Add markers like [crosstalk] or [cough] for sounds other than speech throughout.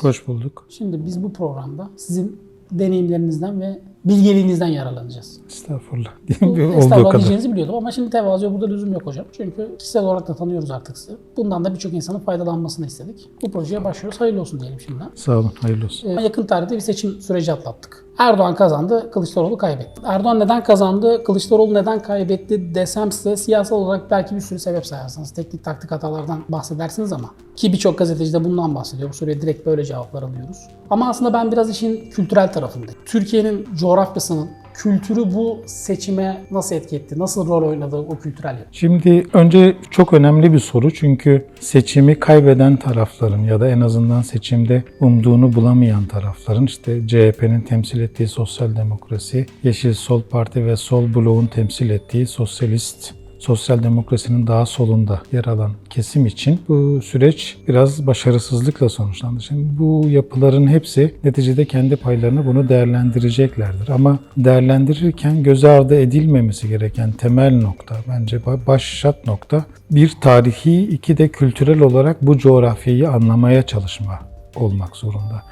Hoş bulduk. Şimdi biz bu programda sizin deneyimlerinizden ve bilgeliğinizden yararlanacağız. Estağfurullah. [laughs] Estağfurullah kadar. diyeceğinizi biliyordum ama şimdi tevazuya burada lüzum yok hocam. Çünkü kişisel olarak da tanıyoruz artık sizi. Bundan da birçok insanın faydalanmasını istedik. Bu projeye başlıyoruz. Hayırlı olsun diyelim şimdiden. Sağ olun. Hayırlı olsun. Ee, yakın tarihte bir seçim süreci atlattık. Erdoğan kazandı, Kılıçdaroğlu kaybetti. Erdoğan neden kazandı, Kılıçdaroğlu neden kaybetti desem size siyasal olarak belki bir sürü sebep sayarsınız. Teknik taktik hatalardan bahsedersiniz ama. Ki birçok gazeteci de bundan bahsediyor. Bu soruya direkt böyle cevaplar alıyoruz. Ama aslında ben biraz işin kültürel tarafındayım. Türkiye'nin coğrafyasının kültürü bu seçime nasıl etki etti? Nasıl rol oynadı o kültürel yapı? Şimdi önce çok önemli bir soru çünkü seçimi kaybeden tarafların ya da en azından seçimde umduğunu bulamayan tarafların işte CHP'nin temsil ettiği sosyal demokrasi, Yeşil Sol Parti ve Sol Bloğun temsil ettiği sosyalist sosyal demokrasinin daha solunda yer alan kesim için bu süreç biraz başarısızlıkla sonuçlandı. Şimdi bu yapıların hepsi neticede kendi paylarını bunu değerlendireceklerdir. Ama değerlendirirken göz ardı edilmemesi gereken temel nokta, bence ba- başşat nokta bir tarihi, iki de kültürel olarak bu coğrafyayı anlamaya çalışma olmak zorunda.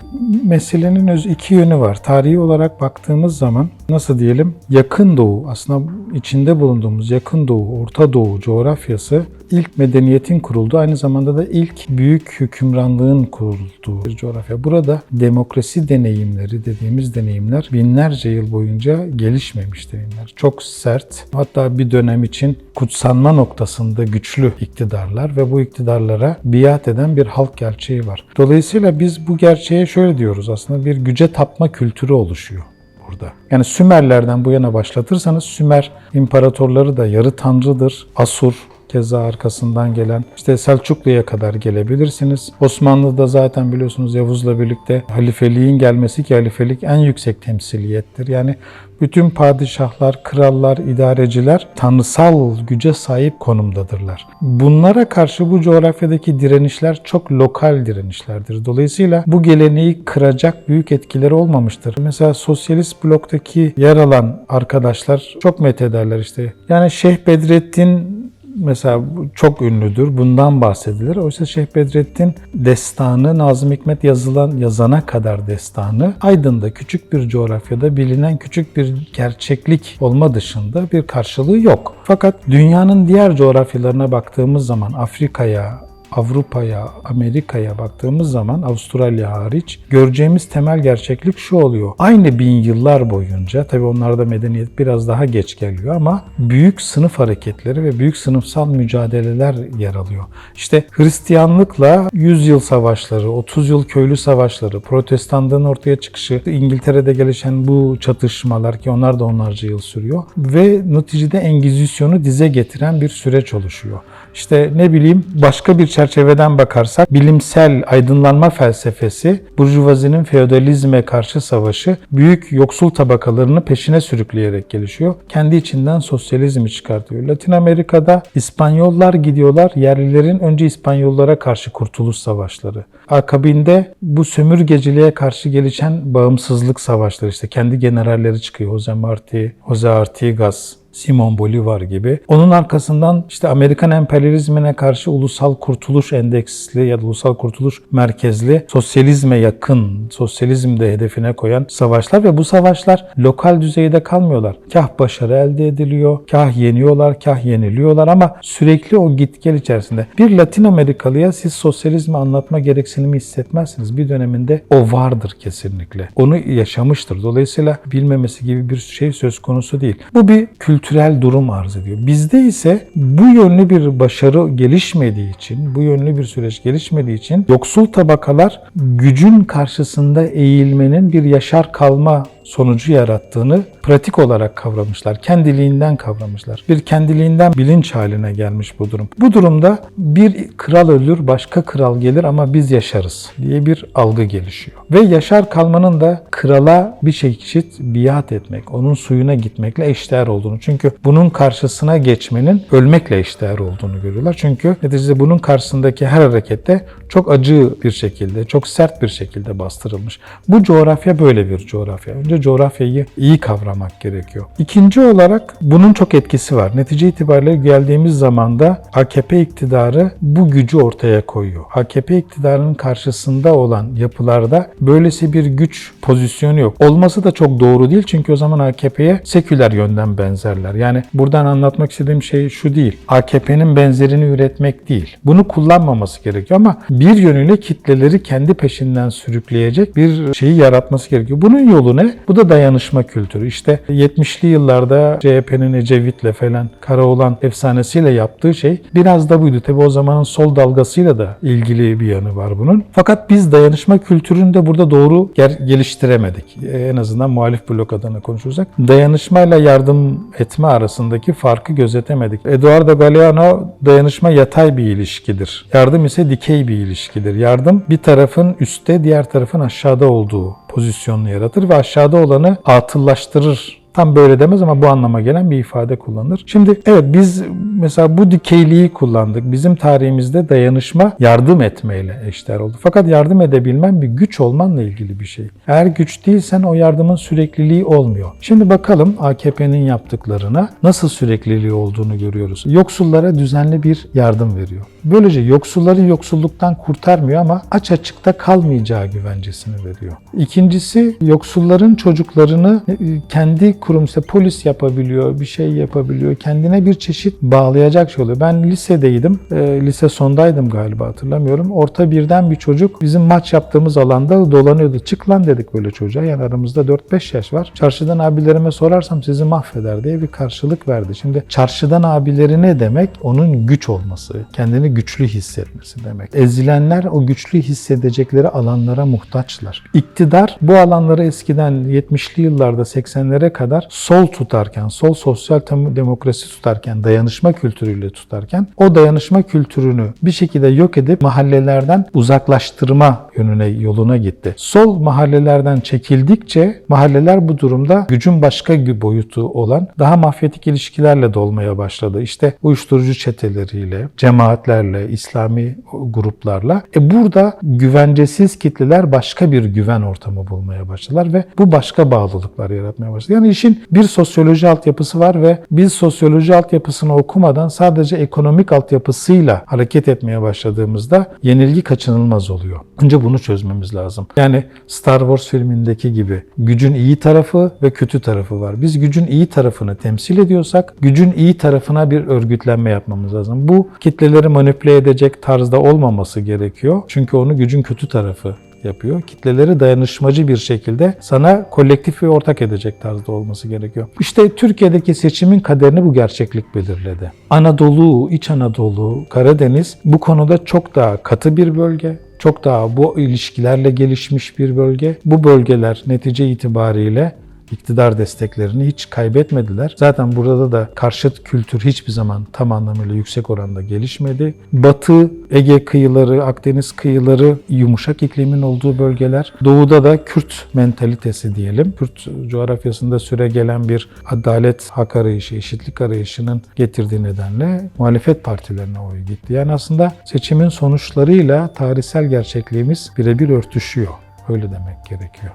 Meselenin öz iki yönü var. Tarihi olarak baktığımız zaman nasıl diyelim yakın doğu aslında içinde bulunduğumuz yakın doğu, Orta Doğu coğrafyası ilk medeniyetin kurulduğu aynı zamanda da ilk büyük hükümranlığın kurulduğu bir coğrafya. Burada demokrasi deneyimleri dediğimiz deneyimler binlerce yıl boyunca gelişmemiş deneyimler. Çok sert hatta bir dönem için kutsanma noktasında güçlü iktidarlar ve bu iktidarlara biat eden bir halk gerçeği var. Dolayısıyla biz bu gerçeğe şöyle diyoruz aslında bir güce tapma kültürü oluşuyor burada. Yani Sümerlerden bu yana başlatırsanız Sümer imparatorları da yarı tanrıdır. Asur keza arkasından gelen işte Selçuklu'ya kadar gelebilirsiniz. Osmanlı'da zaten biliyorsunuz Yavuz'la birlikte halifeliğin gelmesi ki halifelik en yüksek temsiliyettir. Yani bütün padişahlar, krallar, idareciler tanrısal güce sahip konumdadırlar. Bunlara karşı bu coğrafyadaki direnişler çok lokal direnişlerdir. Dolayısıyla bu geleneği kıracak büyük etkileri olmamıştır. Mesela sosyalist bloktaki yer alan arkadaşlar çok methederler işte. Yani Şeyh Bedrettin mesela çok ünlüdür. Bundan bahsedilir. Oysa Şeyh Bedrettin destanı Nazım Hikmet yazılan yazana kadar destanı Aydın'da küçük bir coğrafyada bilinen küçük bir gerçeklik olma dışında bir karşılığı yok. Fakat dünyanın diğer coğrafyalarına baktığımız zaman Afrika'ya, Avrupa'ya, Amerika'ya baktığımız zaman Avustralya hariç göreceğimiz temel gerçeklik şu oluyor. Aynı bin yıllar boyunca tabii onlarda medeniyet biraz daha geç geliyor ama büyük sınıf hareketleri ve büyük sınıfsal mücadeleler yer alıyor. İşte Hristiyanlıkla 100 yıl savaşları, 30 yıl köylü savaşları, protestanlığın ortaya çıkışı, İngiltere'de gelişen bu çatışmalar ki onlar da onlarca yıl sürüyor ve neticede Engizisyon'u dize getiren bir süreç oluşuyor. İşte ne bileyim başka bir çerçeveden bakarsak bilimsel aydınlanma felsefesi, burjuvazinin feodalizme karşı savaşı büyük yoksul tabakalarını peşine sürükleyerek gelişiyor. Kendi içinden sosyalizmi çıkartıyor. Latin Amerika'da İspanyollar gidiyorlar, yerlilerin önce İspanyollara karşı kurtuluş savaşları. Akabinde bu sömürgeciliğe karşı gelişen bağımsızlık savaşları işte kendi generalleri çıkıyor. Jose Marti, Jose Artigas, Simon Bolivar gibi. Onun arkasından işte Amerikan emperyalizmine karşı ulusal kurtuluş endeksli ya da ulusal kurtuluş merkezli sosyalizme yakın, sosyalizm de hedefine koyan savaşlar ve bu savaşlar lokal düzeyde kalmıyorlar. Kah başarı elde ediliyor, kah yeniyorlar, kah yeniliyorlar ama sürekli o git gel içerisinde. Bir Latin Amerikalıya siz sosyalizmi anlatma gereksinimi hissetmezsiniz. Bir döneminde o vardır kesinlikle. Onu yaşamıştır. Dolayısıyla bilmemesi gibi bir şey söz konusu değil. Bu bir kültürel durum arz ediyor. Bizde ise bu yönlü bir başarı gelişmediği için, bu yönlü bir süreç gelişmediği için yoksul tabakalar gücün karşısında eğilmenin bir yaşar kalma sonucu yarattığını pratik olarak kavramışlar. Kendiliğinden kavramışlar. Bir kendiliğinden bilinç haline gelmiş bu durum. Bu durumda bir kral ölür, başka kral gelir ama biz yaşarız diye bir algı gelişiyor. Ve yaşar kalmanın da krala bir çeşit biat etmek, onun suyuna gitmekle eşdeğer olduğunu. Çünkü bunun karşısına geçmenin ölmekle eşdeğer olduğunu görüyorlar. Çünkü neticede bunun karşısındaki her harekette çok acı bir şekilde, çok sert bir şekilde bastırılmış. Bu coğrafya böyle bir coğrafya. Önce önce coğrafyayı iyi kavramak gerekiyor. İkinci olarak bunun çok etkisi var. Netice itibariyle geldiğimiz zamanda AKP iktidarı bu gücü ortaya koyuyor. AKP iktidarının karşısında olan yapılarda böylesi bir güç pozisyonu yok. Olması da çok doğru değil çünkü o zaman AKP'ye seküler yönden benzerler. Yani buradan anlatmak istediğim şey şu değil. AKP'nin benzerini üretmek değil. Bunu kullanmaması gerekiyor ama bir yönüyle kitleleri kendi peşinden sürükleyecek bir şeyi yaratması gerekiyor. Bunun yolu ne? Bu da dayanışma kültürü. İşte 70'li yıllarda CHP'nin Ecevit'le falan Karaoğlan efsanesiyle yaptığı şey biraz da buydu. Tabi o zamanın sol dalgasıyla da ilgili bir yanı var bunun. Fakat biz dayanışma kültürünü de burada doğru geliştiremedik. Ee, En azından muhalif blok adına konuşursak. Dayanışmayla yardım etme arasındaki farkı gözetemedik. Eduardo Galeano dayanışma yatay bir ilişkidir. Yardım ise dikey bir ilişkidir. Yardım bir tarafın üstte, diğer tarafın aşağıda olduğu pozisyonunu yaratır ve aşağıda olanı atıllaştırır. Tam böyle demez ama bu anlama gelen bir ifade kullanılır. Şimdi evet biz mesela bu dikeyliği kullandık. Bizim tarihimizde dayanışma yardım etmeyle eşdeğer oldu. Fakat yardım edebilmen bir güç olmanla ilgili bir şey. Eğer güç değilsen o yardımın sürekliliği olmuyor. Şimdi bakalım AKP'nin yaptıklarına nasıl sürekliliği olduğunu görüyoruz. Yoksullara düzenli bir yardım veriyor. Böylece yoksulları yoksulluktan kurtarmıyor ama aç açıkta kalmayacağı güvencesini veriyor. İkincisi yoksulların çocuklarını e, kendi kurum işte polis yapabiliyor, bir şey yapabiliyor. Kendine bir çeşit bağlayacak şey oluyor. Ben lisedeydim. e, lise sondaydım galiba hatırlamıyorum. Orta birden bir çocuk bizim maç yaptığımız alanda dolanıyordu. Çık lan dedik böyle çocuğa. Yani aramızda 4-5 yaş var. Çarşıdan abilerime sorarsam sizi mahveder diye bir karşılık verdi. Şimdi çarşıdan abileri ne demek? Onun güç olması, kendini güçlü hissetmesi demek. Ezilenler o güçlü hissedecekleri alanlara muhtaçlar. İktidar bu alanları eskiden 70'li yıllarda 80'lere kadar sol tutarken, sol sosyal demokrasi tutarken, dayanışma kültürüyle tutarken o dayanışma kültürünü bir şekilde yok edip mahallelerden uzaklaştırma yönüne yoluna gitti. Sol mahallelerden çekildikçe mahalleler bu durumda gücün başka bir boyutu olan daha mafyatik ilişkilerle dolmaya başladı. İşte uyuşturucu çeteleriyle, cemaatlerle, İslami gruplarla. E burada güvencesiz kitleler başka bir güven ortamı bulmaya başladılar ve bu başka bağlılıklar yaratmaya başladı. Yani işin bir sosyoloji altyapısı var ve biz sosyoloji altyapısını okumadan sadece ekonomik altyapısıyla hareket etmeye başladığımızda yenilgi kaçınılmaz oluyor. Önce bunu çözmemiz lazım. Yani Star Wars filmindeki gibi gücün iyi tarafı ve kötü tarafı var. Biz gücün iyi tarafını temsil ediyorsak gücün iyi tarafına bir örgütlenme yapmamız lazım. Bu kitleleri manipüle edecek tarzda olmaması gerekiyor. Çünkü onu gücün kötü tarafı yapıyor. Kitleleri dayanışmacı bir şekilde sana kolektif ve ortak edecek tarzda olması gerekiyor. İşte Türkiye'deki seçimin kaderini bu gerçeklik belirledi. Anadolu, İç Anadolu, Karadeniz bu konuda çok daha katı bir bölge. Çok daha bu ilişkilerle gelişmiş bir bölge. Bu bölgeler netice itibariyle iktidar desteklerini hiç kaybetmediler. Zaten burada da karşıt kültür hiçbir zaman tam anlamıyla yüksek oranda gelişmedi. Batı, Ege kıyıları, Akdeniz kıyıları yumuşak iklimin olduğu bölgeler. Doğuda da Kürt mentalitesi diyelim. Kürt coğrafyasında süre gelen bir adalet, hak arayışı, eşitlik arayışının getirdiği nedenle muhalefet partilerine oy gitti. Yani aslında seçimin sonuçlarıyla tarihsel gerçekliğimiz birebir örtüşüyor. Öyle demek gerekiyor.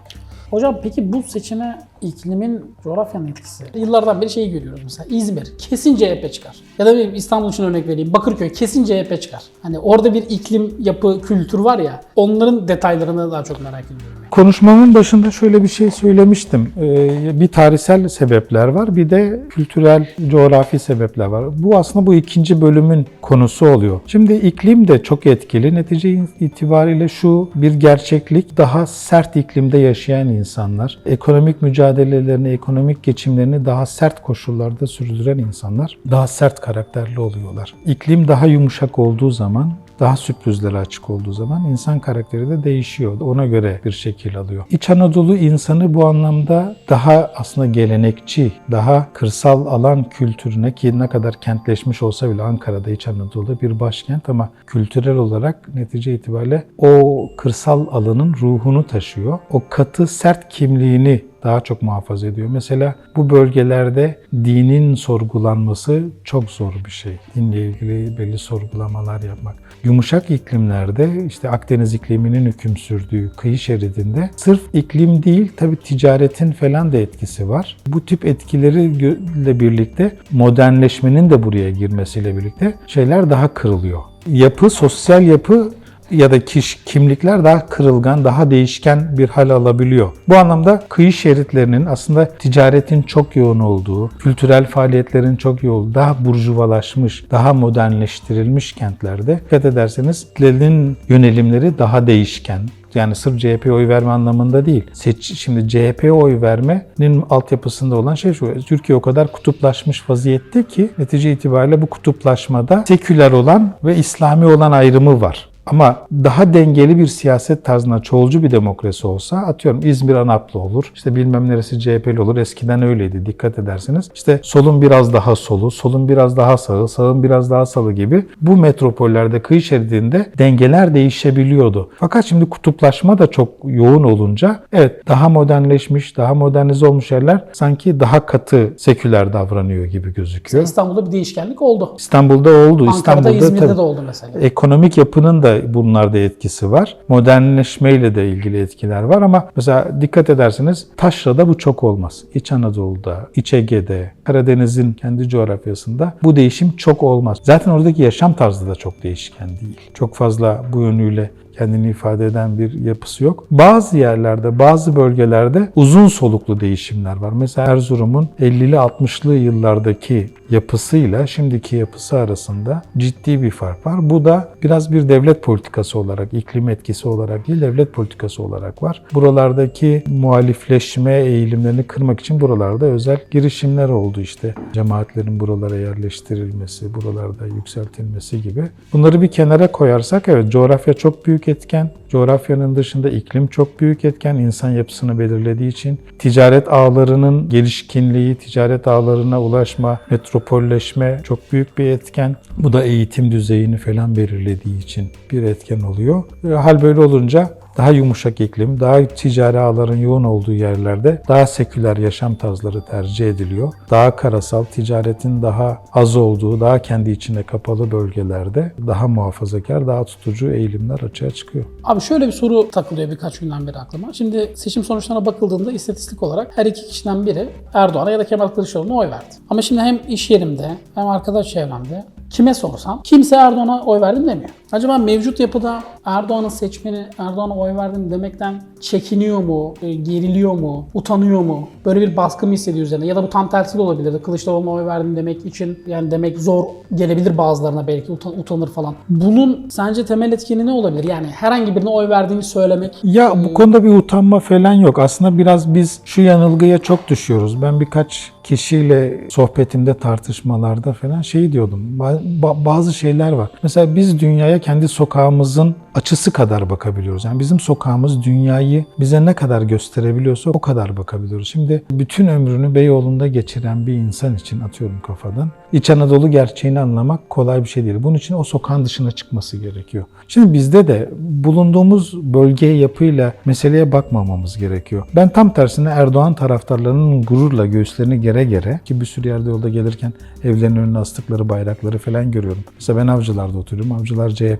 Hocam peki bu seçime iklimin, coğrafyanın etkisi. Yıllardan beri şeyi görüyoruz mesela İzmir kesin CHP çıkar. Ya da bir İstanbul için örnek vereyim. Bakırköy kesin CHP çıkar. Hani orada bir iklim, yapı, kültür var ya onların detaylarını daha çok merak ediyorum. yani. Konuşmamın başında şöyle bir şey söylemiştim. Ee, Bir tarihsel sebepler var, bir de kültürel, coğrafi sebepler var. Bu aslında bu ikinci bölümün konusu oluyor. Şimdi iklim de çok etkili. Netice itibariyle şu bir gerçeklik. Daha sert iklimde yaşayan insanlar, ekonomik mücadelelerini, ekonomik geçimlerini daha sert koşullarda sürdüren insanlar daha sert karakterli oluyorlar. İklim daha yumuşak olduğu zaman daha sürprizlere açık olduğu zaman insan karakteri de değişiyor. Ona göre bir şekil alıyor. İç Anadolu insanı bu anlamda daha aslında gelenekçi, daha kırsal alan kültürüne ki ne kadar kentleşmiş olsa bile Ankara'da İç Anadolu'da bir başkent ama kültürel olarak netice itibariyle o kırsal alanın ruhunu taşıyor. O katı sert kimliğini daha çok muhafaza ediyor. Mesela bu bölgelerde dinin sorgulanması çok zor bir şey. Dinle ilgili belli sorgulamalar yapmak. yumuşak iklimlerde işte Akdeniz ikliminin hüküm sürdüğü kıyı şeridinde sırf iklim değil tabi ticaretin falan da etkisi var. Bu tip etkileriyle birlikte modernleşmenin de buraya girmesiyle birlikte şeyler daha kırılıyor. Yapı, sosyal yapı ya da kiş, kimlikler daha kırılgan, daha değişken bir hal alabiliyor. Bu anlamda kıyı şeritlerinin aslında ticaretin çok yoğun olduğu, kültürel faaliyetlerin çok yoğun, daha burjuvalaşmış, daha modernleştirilmiş kentlerde dikkat ederseniz kitlerin yönelimleri daha değişken, yani sırf CHP'ye oy verme anlamında değil. Seç, şimdi CHP'ye oy vermenin altyapısında olan şey şu. Türkiye o kadar kutuplaşmış vaziyette ki netice itibariyle bu kutuplaşmada seküler olan ve İslami olan ayrımı var. Ama daha dengeli bir siyaset tarzına çoğulcu bir demokrasi olsa atıyorum İzmir Anaplı olur. işte bilmem neresi CHP'li olur. Eskiden öyleydi dikkat edersiniz. İşte solun biraz daha solu, solun biraz daha sağı, sağın biraz daha salı gibi bu metropollerde kıyı şeridinde dengeler değişebiliyordu. Fakat şimdi kutuplaşma da çok yoğun olunca evet daha modernleşmiş, daha modernize olmuş yerler sanki daha katı seküler davranıyor gibi gözüküyor. İstanbul'da bir değişkenlik oldu. İstanbul'da oldu. Ankara'da, İstanbul'da İzmir'de tabii- de oldu mesela. Ekonomik yapının da bunlarda etkisi var. Modernleşmeyle de ilgili etkiler var ama mesela dikkat ederseniz taşrada bu çok olmaz. İç Anadolu'da, İç Ege'de, Karadeniz'in kendi coğrafyasında bu değişim çok olmaz. Zaten oradaki yaşam tarzı da çok değişken değil. Çok fazla bu yönüyle kendini ifade eden bir yapısı yok. Bazı yerlerde, bazı bölgelerde uzun soluklu değişimler var. Mesela Erzurum'un 50'li 60'lı yıllardaki yapısıyla şimdiki yapısı arasında ciddi bir fark var. Bu da biraz bir devlet politikası olarak, iklim etkisi olarak değil, devlet politikası olarak var. Buralardaki muhalifleşme eğilimlerini kırmak için buralarda özel girişimler oldu işte. Cemaatlerin buralara yerleştirilmesi, buralarda yükseltilmesi gibi. Bunları bir kenara koyarsak evet coğrafya çok büyük etken. Coğrafyanın dışında iklim çok büyük etken. insan yapısını belirlediği için ticaret ağlarının gelişkinliği, ticaret ağlarına ulaşma, metropolleşme çok büyük bir etken. Bu da eğitim düzeyini falan belirlediği için bir etken oluyor. E, Hal böyle olunca daha yumuşak iklim, daha ticari ağların yoğun olduğu yerlerde daha seküler yaşam tarzları tercih ediliyor. Daha karasal, ticaretin daha az olduğu, daha kendi içine kapalı bölgelerde daha muhafazakar, daha tutucu eğilimler açığa çıkıyor. Abi şöyle bir soru takılıyor birkaç günden beri aklıma. Şimdi seçim sonuçlarına bakıldığında istatistik olarak her iki kişiden biri Erdoğan'a ya da Kemal Kılıçdaroğlu'na oy verdi. Ama şimdi hem iş yerimde hem arkadaş çevremde kime sorsam kimse Erdoğan'a oy verdim demiyor. Acaba mevcut yapıda Erdoğan'ın seçmeni Erdoğan'a oy verdim demekten çekiniyor mu, e, geriliyor mu, utanıyor mu? Böyle bir baskı mı hissediyor üzerine? Ya da bu tam tersi de olabilir. Kılıçdaroğlu'na oy verdim demek için yani demek zor gelebilir bazılarına belki utan- utanır falan. Bunun sence temel etkeni ne olabilir? Yani herhangi birine oy verdiğini söylemek Ya bu konuda bir utanma falan yok. Aslında biraz biz şu yanılgıya çok düşüyoruz. Ben birkaç kişiyle sohbetimde, tartışmalarda falan şey diyordum. Ba- ba- bazı şeyler var. Mesela biz dünyaya kendi sokağımızın açısı kadar bakabiliyoruz. Yani bizim sokağımız dünyayı bize ne kadar gösterebiliyorsa o kadar bakabiliyoruz. Şimdi bütün ömrünü Beyoğlu'nda geçiren bir insan için atıyorum kafadan. İç Anadolu gerçeğini anlamak kolay bir şey değil. Bunun için o sokağın dışına çıkması gerekiyor. Şimdi bizde de bulunduğumuz bölgeye yapıyla meseleye bakmamamız gerekiyor. Ben tam tersine Erdoğan taraftarlarının gururla göğüslerini gere gere ki bir sürü yerde yolda gelirken evlerin önüne astıkları bayrakları falan görüyorum. Mesela ben Avcılar'da oturuyorum. Avcılar CHP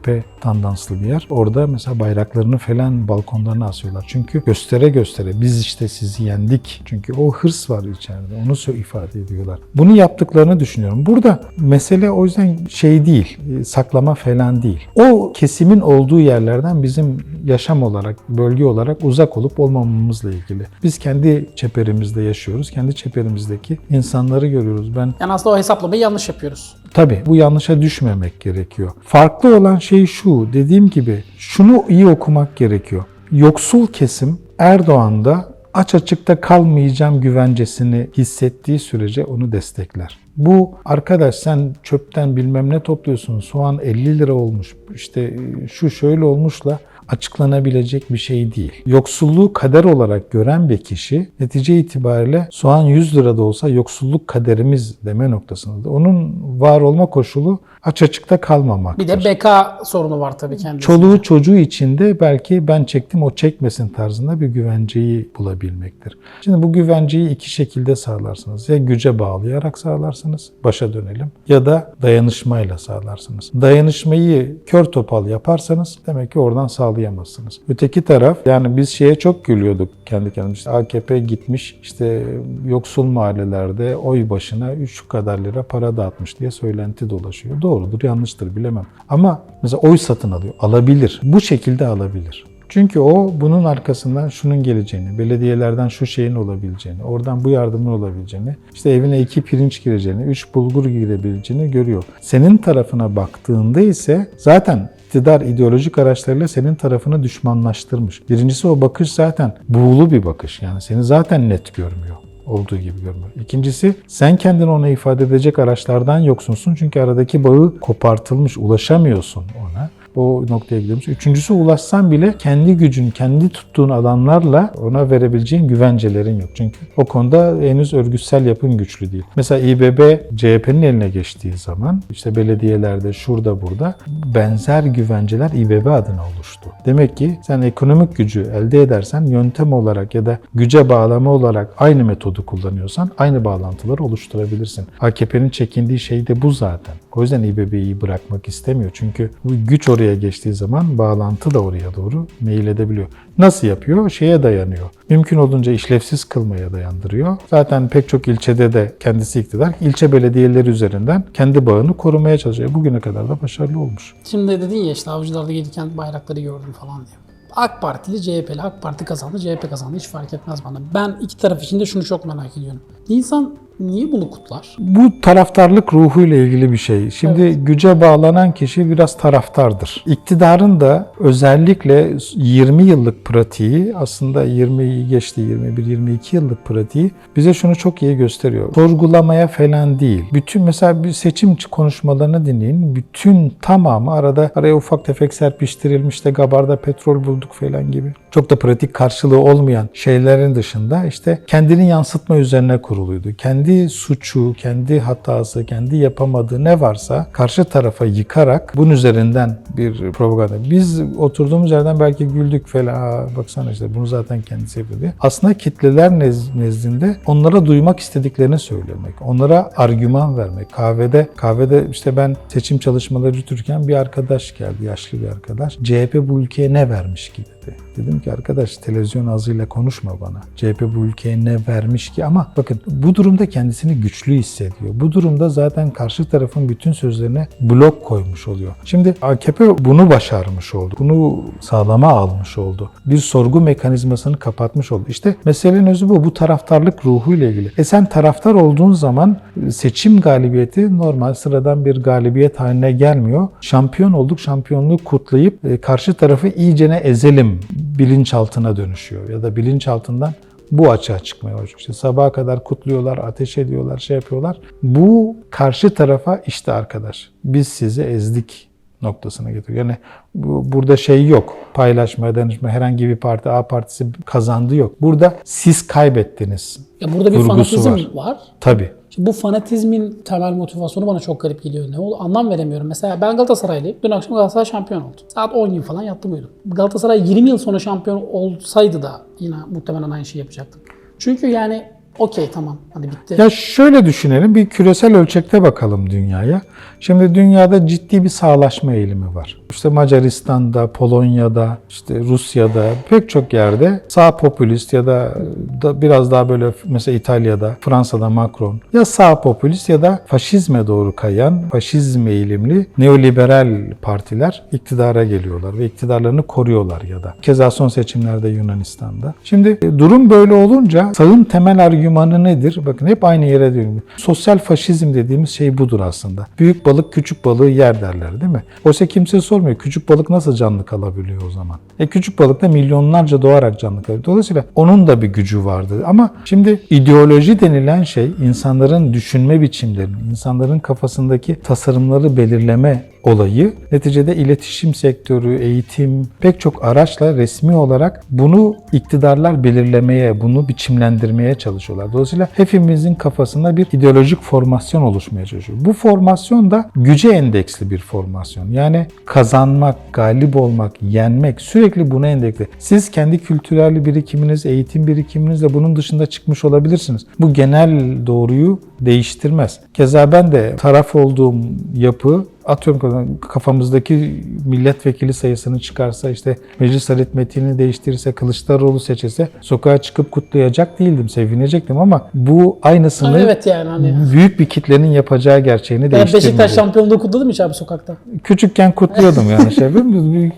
tandanslı bir yer. Orada mesela bayraklarını falan balkonlarına asıyorlar. Çünkü göstere göstere biz işte sizi yendik. Çünkü o hırs var içeride. Onu ifade ediyorlar. Bunu yaptıklarını düşünüyorum. Burada mesele o yüzden şey değil, e, saklama falan değil. O kesimin olduğu yerlerden bizim yaşam olarak, bölge olarak uzak olup olmamamızla ilgili. Biz kendi çeperimizde yaşıyoruz. Kendi çeperimizdeki insanları görüyoruz. Ben Yani aslında o hesaplamayı yanlış yapıyoruz. Tabii bu yanlışa düşmemek gerekiyor. Farklı olan şey şu, dediğim gibi şunu iyi okumak gerekiyor. Yoksul kesim Erdoğan'da aç açıkta kalmayacağım güvencesini hissettiği sürece onu destekler. Bu arkadaş sen çöpten bilmem ne topluyorsun soğan 50 lira olmuş işte şu şöyle olmuşla açıklanabilecek bir şey değil. Yoksulluğu kader olarak gören bir kişi netice itibariyle soğan 100 lirada olsa yoksulluk kaderimiz deme noktasında. Onun var olma koşulu aç açıkta kalmamaktır. Bir de beka sorunu var tabii kendisi. Çoluğu çocuğu içinde belki ben çektim o çekmesin tarzında bir güvenceyi bulabilmektir. Şimdi bu güvenceyi iki şekilde sağlarsınız. Ya güce bağlayarak sağlarsınız, başa dönelim. Ya da dayanışmayla sağlarsınız. Dayanışmayı kör topal yaparsanız demek ki oradan sağlayamazsınız. Öteki taraf yani biz şeye çok gülüyorduk kendi kendimize. İşte AKP gitmiş işte yoksul mahallelerde oy başına 3 kadar lira para dağıtmış diye söylenti dolaşıyor. Doğrudur, yanlıştır bilemem. Ama mesela oy satın alıyor. Alabilir. Bu şekilde alabilir. Çünkü o bunun arkasından şunun geleceğini, belediyelerden şu şeyin olabileceğini, oradan bu yardımın olabileceğini, işte evine iki pirinç gireceğini, üç bulgur girebileceğini görüyor. Senin tarafına baktığında ise zaten iktidar ideolojik araçlarıyla senin tarafını düşmanlaştırmış. Birincisi o bakış zaten buğulu bir bakış. Yani seni zaten net görmüyor olduğu gibi görmüyor. İkincisi sen kendini ona ifade edecek araçlardan yoksunsun çünkü aradaki bağı kopartılmış, ulaşamıyorsun ona o noktaya gidiyormuş. Üçüncüsü ulaşsan bile kendi gücün, kendi tuttuğun adamlarla ona verebileceğin güvencelerin yok. Çünkü o konuda henüz örgütsel yapın güçlü değil. Mesela İBB CHP'nin eline geçtiği zaman işte belediyelerde şurada burada benzer güvenceler İBB adına oluştu. Demek ki sen ekonomik gücü elde edersen yöntem olarak ya da güce bağlama olarak aynı metodu kullanıyorsan aynı bağlantıları oluşturabilirsin. AKP'nin çekindiği şey de bu zaten. O yüzden İBB'yi bırakmak istemiyor. Çünkü bu güç oraya geçtiği zaman bağlantı da oraya doğru meyil edebiliyor. Nasıl yapıyor? Şeye dayanıyor. Mümkün olduğunca işlevsiz kılmaya dayandırıyor. Zaten pek çok ilçede de kendisi iktidar. ilçe belediyeleri üzerinden kendi bağını korumaya çalışıyor. Bugüne kadar da başarılı olmuş. Şimdi dedin ya işte avcılarda gelirken bayrakları gördüm falan diye. AK Partili CHP'li. AK Parti kazandı, CHP kazandı. Hiç fark etmez bana. Ben iki taraf için de şunu çok merak ediyorum. İnsan niye bunu kutlar? Bu taraftarlık ruhuyla ilgili bir şey. Şimdi güce bağlanan kişi biraz taraftardır. İktidarın da özellikle 20 yıllık pratiği aslında 20'yi geçti 21-22 yıllık pratiği bize şunu çok iyi gösteriyor. Sorgulamaya falan değil. Bütün mesela bir seçim konuşmalarını dinleyin. Bütün tamamı arada araya ufak tefek serpiştirilmiş de gabarda petrol bulduk falan gibi. Çok da pratik karşılığı olmayan şeylerin dışında işte kendini yansıtma üzerine kuruluydu. Kendi suçu, kendi hatası, kendi yapamadığı ne varsa karşı tarafa yıkarak bunun üzerinden bir propaganda. Biz oturduğumuz yerden belki güldük falan. Baksana işte bunu zaten kendisi yapıyor diye. Aslında kitleler nez- nezdinde onlara duymak istediklerini söylemek, onlara argüman vermek. Kahvede kahvede işte ben seçim çalışmaları yürütürken bir arkadaş geldi, yaşlı bir arkadaş. CHP bu ülkeye ne vermiş ki dedi. Dedim ki arkadaş televizyon ağzıyla konuşma bana. CHP bu ülkeye ne vermiş ki ama bakın bu durumda kendisini güçlü hissediyor. Bu durumda zaten karşı tarafın bütün sözlerine blok koymuş oluyor. Şimdi AKP bunu başarmış oldu. Bunu sağlama almış oldu. Bir sorgu mekanizmasını kapatmış oldu. İşte meselenin özü bu. Bu taraftarlık ruhuyla ilgili. E sen taraftar olduğun zaman seçim galibiyeti normal sıradan bir galibiyet haline gelmiyor. Şampiyon olduk, şampiyonluğu kutlayıp e, karşı tarafı iyicene ezelim bilinçaltına dönüşüyor. Ya da bilinçaltından bu açığa çıkmaya başlıyor. İşte sabaha kadar kutluyorlar, ateş ediyorlar, şey yapıyorlar. Bu karşı tarafa işte arkadaş biz sizi ezdik noktasına getiriyor. Yani bu, burada şey yok. Paylaşma, danışma, herhangi bir parti A partisi kazandı yok. Burada siz kaybettiniz. Ya burada bir fanatizm var. var. Tabii. Şimdi bu fanatizmin temel motivasyonu bana çok garip geliyor. Ne oldu? Anlam veremiyorum. Mesela ben Galatasaraylıyım. Dün akşam Galatasaray şampiyon oldu. Saat 10 gibi falan yattım uyudum. Galatasaray 20 yıl sonra şampiyon olsaydı da yine muhtemelen aynı şeyi yapacaktım. Çünkü yani okey tamam hadi bitti. Ya şöyle düşünelim, bir küresel ölçekte bakalım dünyaya. Şimdi dünyada ciddi bir sağlaşma eğilimi var. İşte Macaristan'da, Polonya'da, işte Rusya'da pek çok yerde sağ popülist ya da, da biraz daha böyle mesela İtalya'da, Fransa'da Macron ya sağ popülist ya da faşizme doğru kayan, faşizm eğilimli neoliberal partiler iktidara geliyorlar ve iktidarlarını koruyorlar ya da. Keza son seçimlerde Yunanistan'da. Şimdi durum böyle olunca sağın temel argümanı argümanı nedir? Bakın hep aynı yere dönüyor. Sosyal faşizm dediğimiz şey budur aslında. Büyük balık küçük balığı yer derler değil mi? Oysa kimse sormuyor. Küçük balık nasıl canlı kalabiliyor o zaman? E küçük balık da milyonlarca doğarak canlı kalıyor. Dolayısıyla onun da bir gücü vardı. Ama şimdi ideoloji denilen şey insanların düşünme biçimlerini, insanların kafasındaki tasarımları belirleme olayı neticede iletişim sektörü, eğitim pek çok araçla resmi olarak bunu iktidarlar belirlemeye, bunu biçimlendirmeye çalışıyorlar. Dolayısıyla hepimizin kafasında bir ideolojik formasyon oluşmaya çalışıyor. Bu formasyon da güce endeksli bir formasyon. Yani kazanmak, galip olmak, yenmek sürekli buna endeksli. Siz kendi kültürel birikiminiz, eğitim birikiminizle bunun dışında çıkmış olabilirsiniz. Bu genel doğruyu değiştirmez. Keza ben de taraf olduğum yapı atıyorum kafamızdaki milletvekili sayısını çıkarsa işte meclis aritmetiğini değiştirirse Kılıçdaroğlu seçilse sokağa çıkıp kutlayacak değildim, sevinecektim ama bu aynısını Hani evet yani hani. büyük bir kitlenin yapacağı gerçeğini Ben değiştirmedi. Beşiktaş şampiyonluğu kutladım hiç abi sokakta. Küçükken kutluyordum yani şey. Ben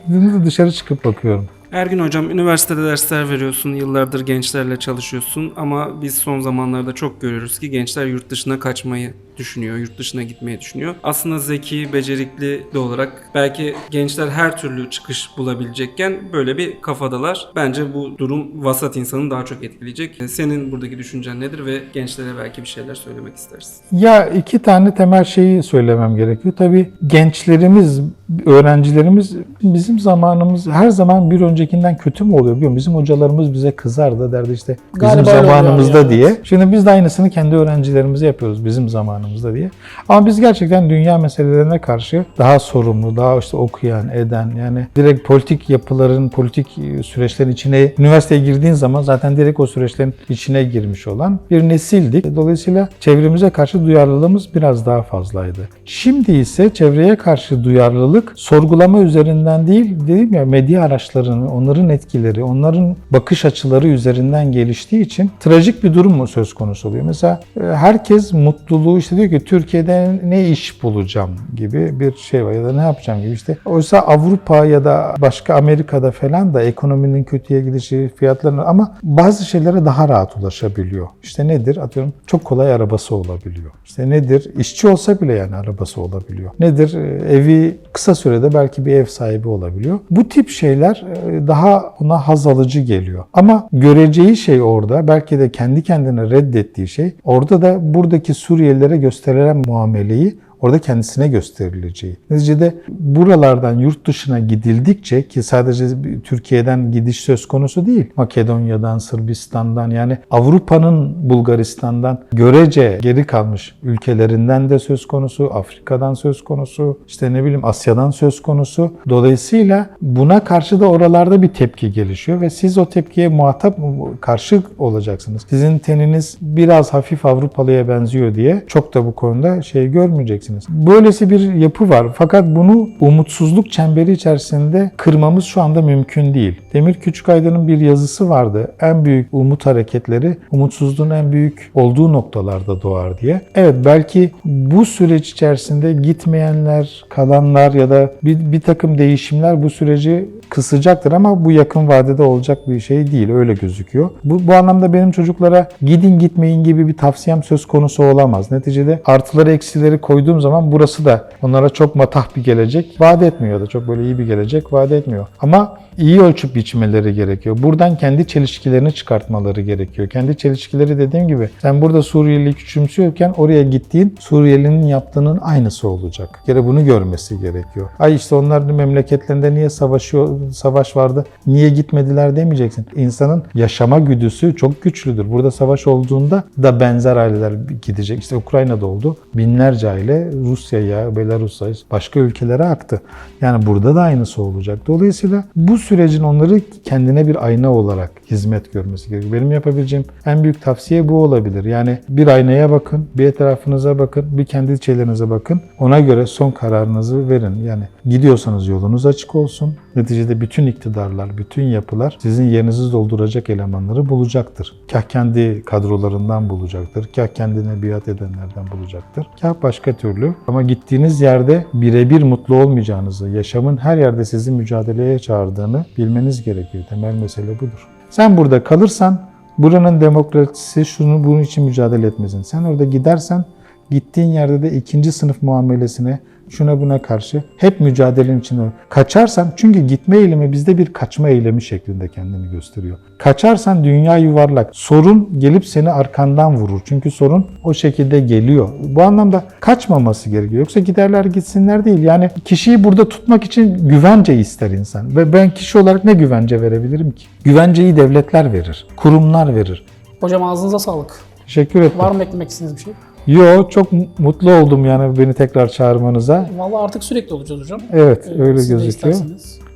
dışarı çıkıp bakıyorum. Ergün Hocam, üniversitede dersler veriyorsun, yıllardır gençlerle çalışıyorsun ama biz son zamanlarda çok görüyoruz ki gençler yurt dışına kaçmayı düşünüyor, yurt dışına gitmeyi düşünüyor. Aslında zeki, becerikli de olarak belki gençler her türlü çıkış bulabilecekken böyle bir kafadalar. Bence bu durum vasat insanı daha çok etkileyecek. Senin buradaki düşüncen nedir ve gençlere belki bir şeyler söylemek istersin? Ya iki tane temel şeyi söylemem gerekiyor. Tabii gençlerimiz, öğrencilerimiz bizim zamanımız her zaman bir öncekinden kötü mü oluyor biliyor musun? Bizim hocalarımız bize kızardı derdi işte bizim Galiba zamanımızda diye. Şimdi biz de aynısını kendi öğrencilerimize yapıyoruz bizim zamanımızda diye. Ama biz gerçekten dünya meselelerine karşı daha sorumlu, daha işte okuyan, eden yani direkt politik yapıların, politik süreçlerin içine üniversiteye girdiğin zaman zaten direkt o süreçlerin içine girmiş olan bir nesildik. Dolayısıyla çevremize karşı duyarlılığımız biraz daha fazlaydı. Şimdi ise çevreye karşı duyarlılık sorgulama üzerinden değil, dedim ya medya araçlarını, onların etkileri, onların bakış açıları üzerinden geliştiği için trajik bir durum mu söz konusu oluyor? Mesela e, herkes mutluluğu işte diyor ki Türkiye'de ne iş bulacağım gibi bir şey var ya da ne yapacağım gibi işte. Oysa Avrupa ya da başka Amerika'da falan da ekonominin kötüye gidişi, fiyatların ama bazı şeylere daha rahat ulaşabiliyor. İşte nedir? Atıyorum çok kolay arabası olabiliyor. İşte nedir? İşçi olsa bile yani arabası olabiliyor. Nedir? E, Evi kısa sürede belki bir ev sahibi olabiliyor. Bu tip şeyler e, daha ona haz alıcı geliyor. Ama göreceği şey orada belki de kendi kendine reddettiği şey orada da buradaki Suriyelilere gösterilen muameleyi orada kendisine gösterileceği. Neticede buralardan yurt dışına gidildikçe ki sadece Türkiye'den gidiş söz konusu değil. Makedonya'dan, Sırbistan'dan yani Avrupa'nın Bulgaristan'dan görece geri kalmış ülkelerinden de söz konusu, Afrika'dan söz konusu, işte ne bileyim Asya'dan söz konusu. Dolayısıyla buna karşı da oralarda bir tepki gelişiyor ve siz o tepkiye muhatap karşı olacaksınız. Sizin teniniz biraz hafif Avrupalıya benziyor diye çok da bu konuda şey görmeyeceksiniz. Böylesi bir yapı var. Fakat bunu umutsuzluk çemberi içerisinde kırmamız şu anda mümkün değil. Demir Küçükaydın'ın bir yazısı vardı. En büyük umut hareketleri umutsuzluğun en büyük olduğu noktalarda doğar diye. Evet belki bu süreç içerisinde gitmeyenler, kalanlar ya da bir, bir takım değişimler bu süreci kısacaktır ama bu yakın vadede olacak bir şey değil. Öyle gözüküyor. Bu, bu anlamda benim çocuklara gidin gitmeyin gibi bir tavsiyem söz konusu olamaz. Neticede artıları eksileri koyduğum zaman burası da onlara çok matah bir gelecek vaat etmiyor da çok böyle iyi bir gelecek vaat etmiyor. Ama iyi ölçüp biçmeleri gerekiyor. Buradan kendi çelişkilerini çıkartmaları gerekiyor. Kendi çelişkileri dediğim gibi sen burada Suriyeli'yi küçümsüyorken oraya gittiğin Suriyelinin yaptığının aynısı olacak. Bir kere bunu görmesi gerekiyor. Ay işte onların memleketlerinde niye savaşıyor, savaş vardı, niye gitmediler demeyeceksin. İnsanın yaşama güdüsü çok güçlüdür. Burada savaş olduğunda da benzer aileler gidecek. İşte Ukrayna'da oldu. Binlerce aile Rusya'ya, Belarus'a, başka ülkelere aktı. Yani burada da aynısı olacak. Dolayısıyla bu sürecin onları kendine bir ayna olarak hizmet görmesi gerekiyor. Benim yapabileceğim en büyük tavsiye bu olabilir. Yani bir aynaya bakın, bir etrafınıza bakın, bir kendi şeylerinize bakın. Ona göre son kararınızı verin. Yani gidiyorsanız yolunuz açık olsun. Neticede bütün iktidarlar, bütün yapılar sizin yerinizi dolduracak elemanları bulacaktır. Kah kendi kadrolarından bulacaktır, kah kendine biat edenlerden bulacaktır, kah başka türlü. Ama gittiğiniz yerde birebir mutlu olmayacağınızı, yaşamın her yerde sizi mücadeleye çağırdığını bilmeniz gerekiyor. Temel mesele budur. Sen burada kalırsan Buranın demokrasisi şunu bunun için mücadele etmesin. Sen orada gidersen gittiğin yerde de ikinci sınıf muamelesine şuna buna karşı hep mücadelenin içinde ol. Kaçarsan çünkü gitme eylemi bizde bir kaçma eylemi şeklinde kendini gösteriyor. Kaçarsan dünya yuvarlak. Sorun gelip seni arkandan vurur. Çünkü sorun o şekilde geliyor. Bu anlamda kaçmaması gerekiyor. Yoksa giderler gitsinler değil. Yani kişiyi burada tutmak için güvence ister insan. Ve ben kişi olarak ne güvence verebilirim ki? Güvenceyi devletler verir. Kurumlar verir. Hocam ağzınıza sağlık. Teşekkür ederim. Var mı eklemek istediğiniz bir şey? Yo çok mutlu oldum yani beni tekrar çağırmanıza. Vallahi artık sürekli olacağız hocam. Evet Ee, öyle gözüküyor.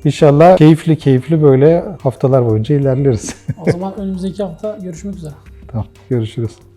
İnşallah keyifli keyifli böyle haftalar boyunca ilerleriz. O zaman önümüzdeki hafta görüşmek üzere. [laughs] tamam görüşürüz.